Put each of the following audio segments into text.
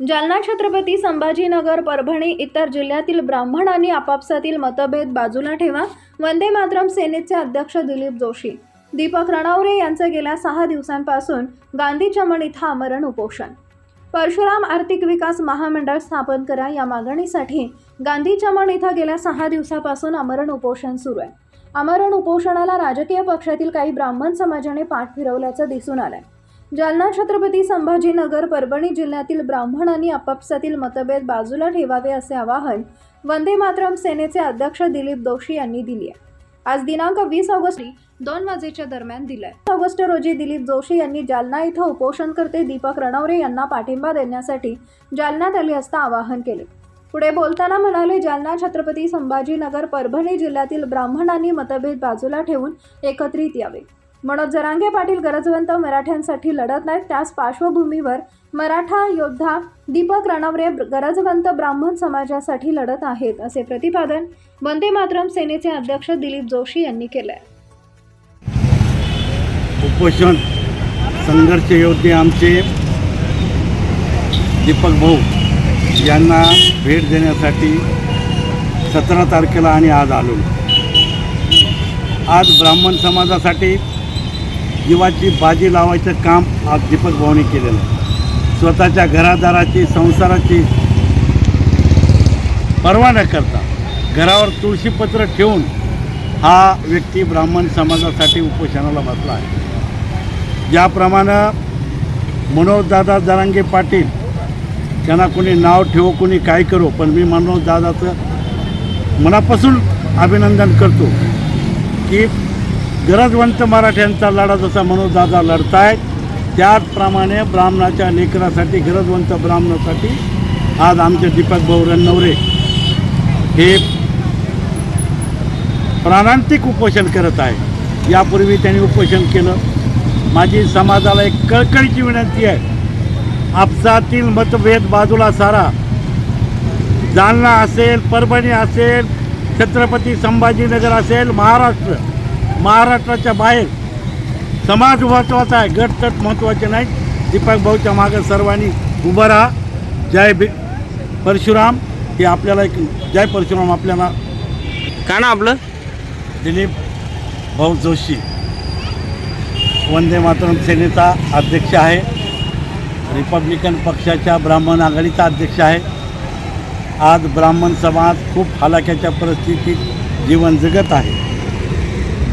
जालना छत्रपती संभाजीनगर परभणी इतर जिल्ह्यातील ब्राह्मणांनी आपापसातील मतभेद बाजूला ठेवा. वंदे मातरम सेनेचे अध्यक्ष दिलीप जोशी. दीपक रणवरे यांचं गेल्या सहा दिवसांपासून गांधी चमन इथं आमरण उपोषण. परशुराम आर्थिक विकास महामंडळ स्थापन करा या मागणीसाठी गांधी चमन इथं गेल्या सहा दिवसापासून आमरण उपोषण सुरू आहे. आमरण उपोषणाला राजकीय पक्षातील काही ब्राह्मण समाजाने पाठ फिरवल्याचं दिसून आलंय. जालना छत्रपती संभाजीनगर परभणी जिल्ह्यातील ब्राह्मणांनी आपापसातील मतभेद बाजूला ठेवावे असे आवाहन वंदे मातरम सेनेचे अध्यक्ष दिलीप दोशी यांनी दिली आहे. आज दिनांक वीस ऑगस्ट दोन वाजेच्या दरम्यान दिलाय. ऑगस्ट रोजी दिलीप जोशी यांनी जालना इथं उपोषणकर्ते दीपक रणवरे यांना पाठिंबा देण्यासाठी जालन्यात आले असता आवाहन केले. पुढे बोलताना म्हणाले जालना छत्रपती संभाजीनगर परभणी जिल्ह्यातील ब्राह्मणांनी मतभेद बाजूला ठेवून एकत्रित यावे. मनोज जरांगे पाटील गरजवंत मराठ्यांसाठी लढत नाहीत त्याच पार्श्वभूमीवर मराठा योद्धा दीपक रणवरे गरजवंत ब्राह्मण समाजासाठी लढत आहेत असे प्रतिपादन वंदे मातरम सेनेचे अध्यक्ष दिलीप जोशी यांनी केलं आहे उपोषण संघर्ष योद्धे आमचे दीपक भाऊ यांना भेट देण्यासाठी सतरा तारखेला आणि आज आलो. आज ब्राह्मण समाजासाठी जीवाची बाजी लावायचं काम आज दीपक भाऊने केलेलं आहे. स्वतःच्या घरादाराची संसाराची पर्वा न करता घरावर तुळशीपत्र ठेवून हा व्यक्ती ब्राह्मण समाजासाठी उपोषणाला बसला आहे. ज्याप्रमाणे मनोजदादा जरांगे पाटील त्यांना कोणी नाव ठेवो कोणी काय करो पण मी मनोजदादाचं मनापासून अभिनंदन करतो की गरजवंत मराठ्यांचा लढा जसा मनोजदादा लढतायत त्याचप्रमाणे ब्राह्मणाच्या लेकरासाठी गरजवंत ब्राह्मणासाठी आज आमचे दीपक भाऊ रणनवरे हे प्राणांतिक उपोषण करत आहे यापूर्वी त्यांनी उपोषण केलं. माझी समाजाला एक कळकळीची विनंती आहे. आपसातील मतभेद बाजूला सारा. जालना असेल परभणी असेल छत्रपती संभाजीनगर असेल महाराष्ट्र. महाराष्ट्राच्या बाहेर समाज महत्त्वाचा आहे गटतट महत्त्वाचे नाही दीपक भाऊच्या मागं सर्वांनी उभं राहा. जय बी परशुराम. हे आपल्याला एक जय परशुराम आपल्याला. का ना आपलं? दिलीप भाऊ जोशी. वंदे मातरम सेनेचा अध्यक्ष आहे. रिपब्लिकन पक्षाच्या ब्राह्मण आघाडीचा अध्यक्ष आहे. आज ब्राह्मण समाज खूप हलाख्याच्या परिस्थितीत जीवन जगत आहे.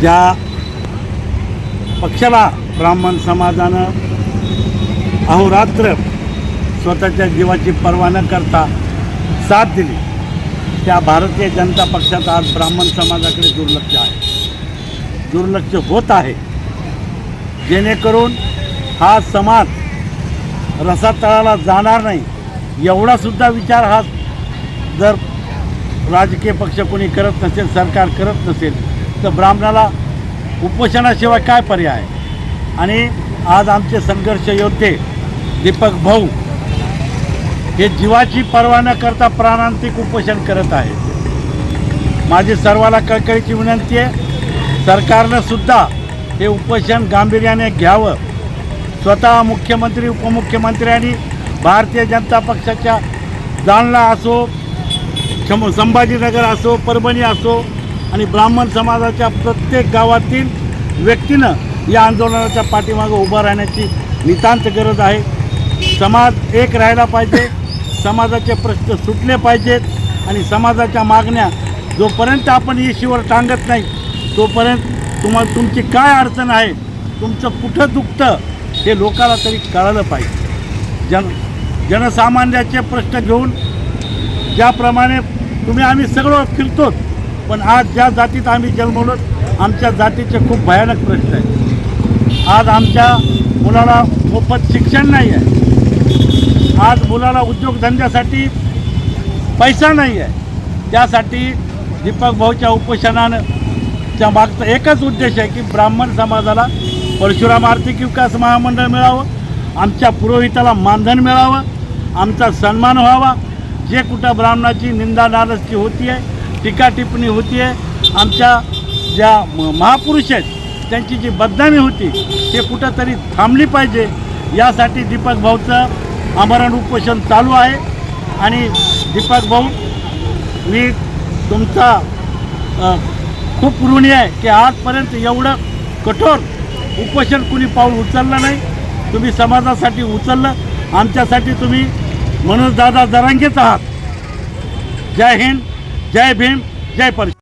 ज्या पक्षाला ब्राह्मण समाजानं अहोरात्र स्वतःच्या जीवाची पर्वा न करता साथ दिली. त्या भारतीय जनता पक्षाचा आज ब्राह्मण समाजाकडे दुर्लक्ष आहे. दुर्लक्ष होत आहे. जेणेकरून हा समाज रसातळाला जाणार नाही एवढासुद्धा विचार हा जर राजकीय पक्ष कोणी करत नसेल सरकार करत नसेल तर ब्राह्मणाला उपोषणाशिवाय काय पर्याय? आणि आज आमचे संघर्ष योद्धे दीपक भाऊ हे जीवाची पर्वा न करता प्राणांतिक उपोषण करत आहे माझी सर्वाला कळकळीची विनंती आहे सरकारनं सुद्धा हे उपोषण गांभीर्याने घ्यावं. स्वतः मुख्यमंत्री उपमुख्यमंत्र्यांनी भारतीय जनता पक्षाच्या जालना असो संभाजीनगर असो परभणी असो आणि ब्राह्मण समाजाच्या प्रत्येक गावातील व्यक्तीनं या आंदोलनाच्या पाठीमागं उभं राहण्याची नितांत गरज आहे. समाज एक राहायला पाहिजे समाजाचे प्रश्न सुटले पाहिजेत आणि समाजाच्या मागण्या जोपर्यंत आपण इशीवर टांगत नाही तोपर्यंत तुम्हाला तुमची काय अडचण आहे तुमचं कुठं दुखतं हे लोकाला तरी कळालं पाहिजे. जन जनसामान्याचे प्रश्न घेऊन ज्याप्रमाणे तुम्ही आम्ही सगळं फिरतोच पण आज ज्या जातीत आम्ही जन्मलो आमच्या जातीचे खूप भयानक प्रश्न आहेत. आज आमच्या मुलाला मोफत शिक्षण नाही आहे आज मुलाला उद्योगधंद्यासाठी पैसा नाही आहे त्यासाठी दीपक भाऊच्या उपोषणानं त्या मागचा एकच उद्देश आहे की ब्राह्मण समाजाला परशुराम आर्थिक विकास महामंडळ मिळावं आमच्या पुरोहिताला मानधन मिळावं आमचा सन्मान व्हावा. जे कुठं ब्राह्मणाची निंदा नालस्ती होती आहे टीका टिप्पणी होती आहे. आमच्या ज्या म- महापुरुष आहेत त्यांची जी बदनामी होती ते कुठंतरी थांबली पाहिजे. यासाठी दीपक भाऊचं आमरण उपोषण चालू आहे. आणि दीपक भाऊ मी तुमचा खूप ऋणी आहे की आजपर्यंत एवढं कठोर उपोषण कुणी पाऊल उचललं नाही. तुम्ही समाजासाठी उचललं. आमच्यासाठी तुम्ही मनोजदादा जरांगेच आहात. जय हिंद. जय भीम जय परिषद